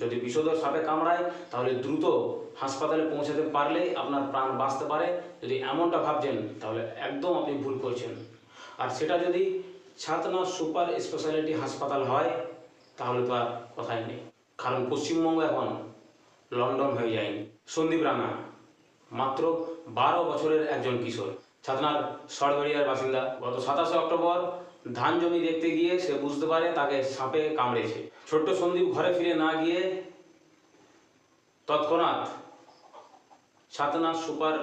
যদি বিষধর সাপে কামড়ায়, তাহলে দ্রুত হাসপাতালে পৌঁছাতে পারলেই আপনার প্রাণ বাঁচতে পারে। যদি এমনটা ভাবছেন, তাহলে একদম আপনি ভুল করছেন। আর সেটা যদি ছাতনা সুপার স্পেশালিটি হাসপাতাল হয়, তাহলে তো আর কথাই নেই। কারণ পশ্চিমবঙ্গ এখন লন্ডন হয়ে যায়নি। সন্দীপ রাঙা মাত্র বারো বছরের একজন কিশোর। ছাতনার সরবেড়িয়ার বাসিন্দা। গত সাতাশে অক্টোবর ধান জমি দেখতে গিয়ে সে বুঝতে পারে তাকে সাপে কামড়েছে। ছোট্ট সন্দীপ ঘরে ফিরে না গিয়ে তৎক্ষণাৎ ছাতনা সুপার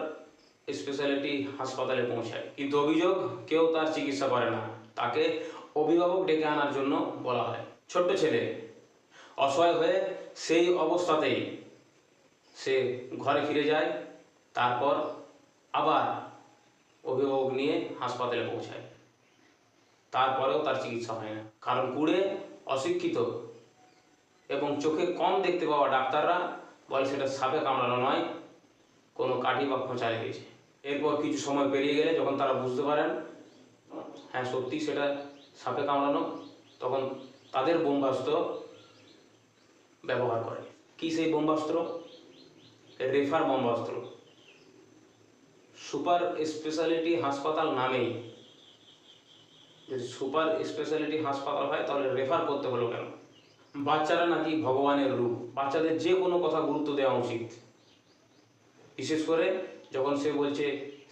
স্পেশালিটি হাসপাতালে পৌঁছায়। কিন্তু অভিযোগ, কেউ তার চিকিৎসা করে না। তাকে অভিভাবক ডেকে আনার জন্য বলা হয়। ছোট্ট ছেলে অসহায় হয়ে সেই অবস্থাতেই সে ঘরে ফিরে যায়, তারপর আবার অভিভাবক নিয়ে হাসপাতালে পৌঁছায়। তারপরেও তার চিকিৎসা হয় না। কারণ কুড়ে অশিক্ষিত এবং চোখে কম দেখতে পাওয়া ডাক্তাররা বলে সেটা সাপে কামড়ানো নয়, কোনো কাঠি বা খোঁচা লেগেছে এরপর কিছু সময় পেরিয়ে গেলে যখন তারা বুঝতে পারেন হ্যাঁ সত্যি সেটা সাপে কামড়ানো, তখন তাদের বোম্বাস্ত্র ব্যবহার করে। কি সেই বোম্বাস্ত্র? রেফার বোম্বাস্ত্র। সুপার স্পেশালিটি হাসপাতাল নামেই যদি সুপার স্পেশালিটি হাসপাতাল হয়, তাহলে রেফার করতে হলো কেন? বাচ্চারা নাকি ভগবানের রূপ। বাচ্চাদের যে কোনো কথা গুরুত্ব দেওয়া উচিত। বিশেষ করে যখন সে বলছে,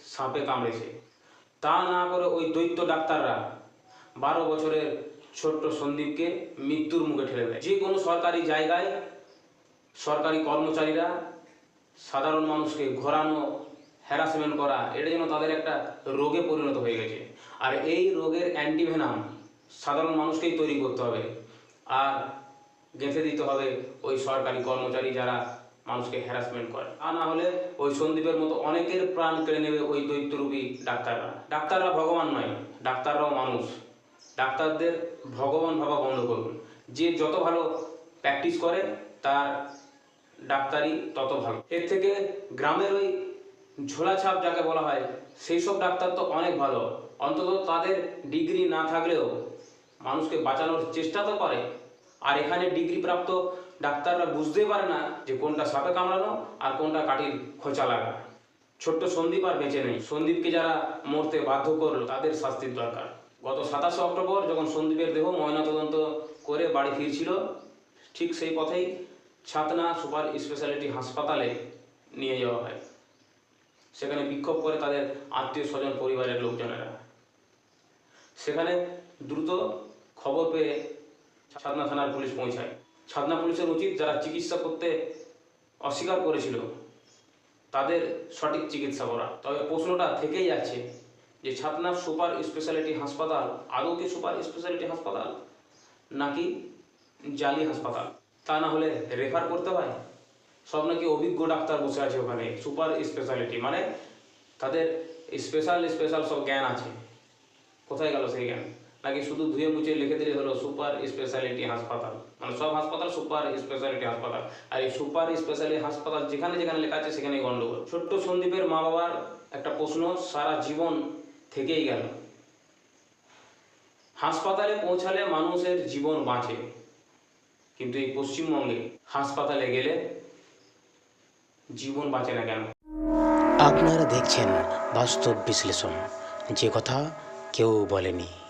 সাপে কামড়েছে। তা না করে ওই দৈত্য ডাক্তাররা বারো বছরের ছোট্ট সন্দীপকে মৃত্যুর মুখে ঠেলে দেয়। যে কোনো সরকারি জায়গায় সরকারি কর্মচারীরা সাধারণ মানুষকে ঘোরানো হ্যারাসমেন্ট করা, এটা যেন তাদের একটা রোগে পরিণত হয়ে গেছে। আর এই রোগের অ্যান্টিভেনাম সাধারণ মানুষকেই তৈরি করতে হবে। আর গেঁথে দিতে হবে ওই সরকারি কর্মচারী যারা মানুষকে হ্যারাসমেন্ট করে। তা না হলে ওই সন্দীপের মতো অনেকের প্রাণ কেড়ে নেবে ওই দৈত্যরূপী ডাক্তাররা। ডাক্তাররা ভগবান নয়, ডাক্তাররাও মানুষ। ডাক্তারদের ভগবান ভাবা বন্ধ করুন। যে যত ভালো প্র্যাকটিস করে, তার ডাক্তারি তত ভালো। এর থেকে গ্রামের ওই ঝোলাছাপ যাকে বলা হয় সেই সব ডাক্তার তো অনেক ভালো। অন্তত তাদের ডিগ্রি না থাকলেও মানুষকে বাঁচানোর চেষ্টা তো করে। আর এখানে ডিগ্রি প্রাপ্ত ডাক্তাররা বুঝতেই পারে না যে কোনটা সাপে কামড়ানো আর কোনটা কাঠির খোঁচা লাগা। ছোট্ট সন্দীপ আর বেঁচে নেই। সন্দীপকে যারা মরতে বাধ্য করল, তাদের শাস্তির দরকার। গত সাতাশে অক্টোবর যখন সন্দীপের দেহ ময়নাতদন্ত করে বাড়ি ফিরছিল, ঠিক সেই পথেই ছাতনা সুপার স্পেশালিটি হাসপাতালে নিয়ে যাওয়া হয়। সেখানে বিক্ষোভ করে তাদের আত্মীয় স্বজন, পরিবারের লোকজনেরা। সেখানে দ্রুত খবর পেয়ে ছাতনা থানার পুলিশ পৌঁছায়। ছাতনা পুলিশের উচিত যারা চিকিৎসা করতে অস্বীকার করেছিল, তাদের সঠিক চিকিৎসা করা। তবে প্রশ্নটা থেকেই যাচ্ছে যে ছাতনা সুপার স্পেশালিটি হাসপাতাল আদৌ কি সুপার স্পেশালিটি হাসপাতাল নাকি জালি হাসপাতাল? তা না হলে রেফার করতে হয়? সব নাকি অভিজ্ঞ ডাক্তার বসে আছে ওখানে সুপার স্পেশালিটি মানে তাদের স্পেশাল স্পেশাল সব জ্ঞান আছে। কোথায় গেল সেই জ্ঞান? নাকি শুধু ধুয়ে মুছে লিখে দিলে হলো সুপার স্পেশালিটি হাসপাতাল? মানে সব হাসপাতাল সুপার স্পেশালিটি হাসপাতাল। আর এই সুপার স্পেশালিটি হাসপাতাল যেখানে যেখানে লেখা আছে সেখানেই গন্ডগোল। ছোট্ট সন্দীপের মা বাবার একটা প্রশ্ন সারা জীবন থেকেই গেল। হাসপাতালে পৌঁছালে মানুষের জীবন বাঁচে। কিন্তু এই পশ্চিমবঙ্গে হাসপাতালে গেলে জীবন বাঁচে না কেন? আপনারা দেখছেন বাস্তব বিশ্লেষণ। যে কথা কেউ বলেনি।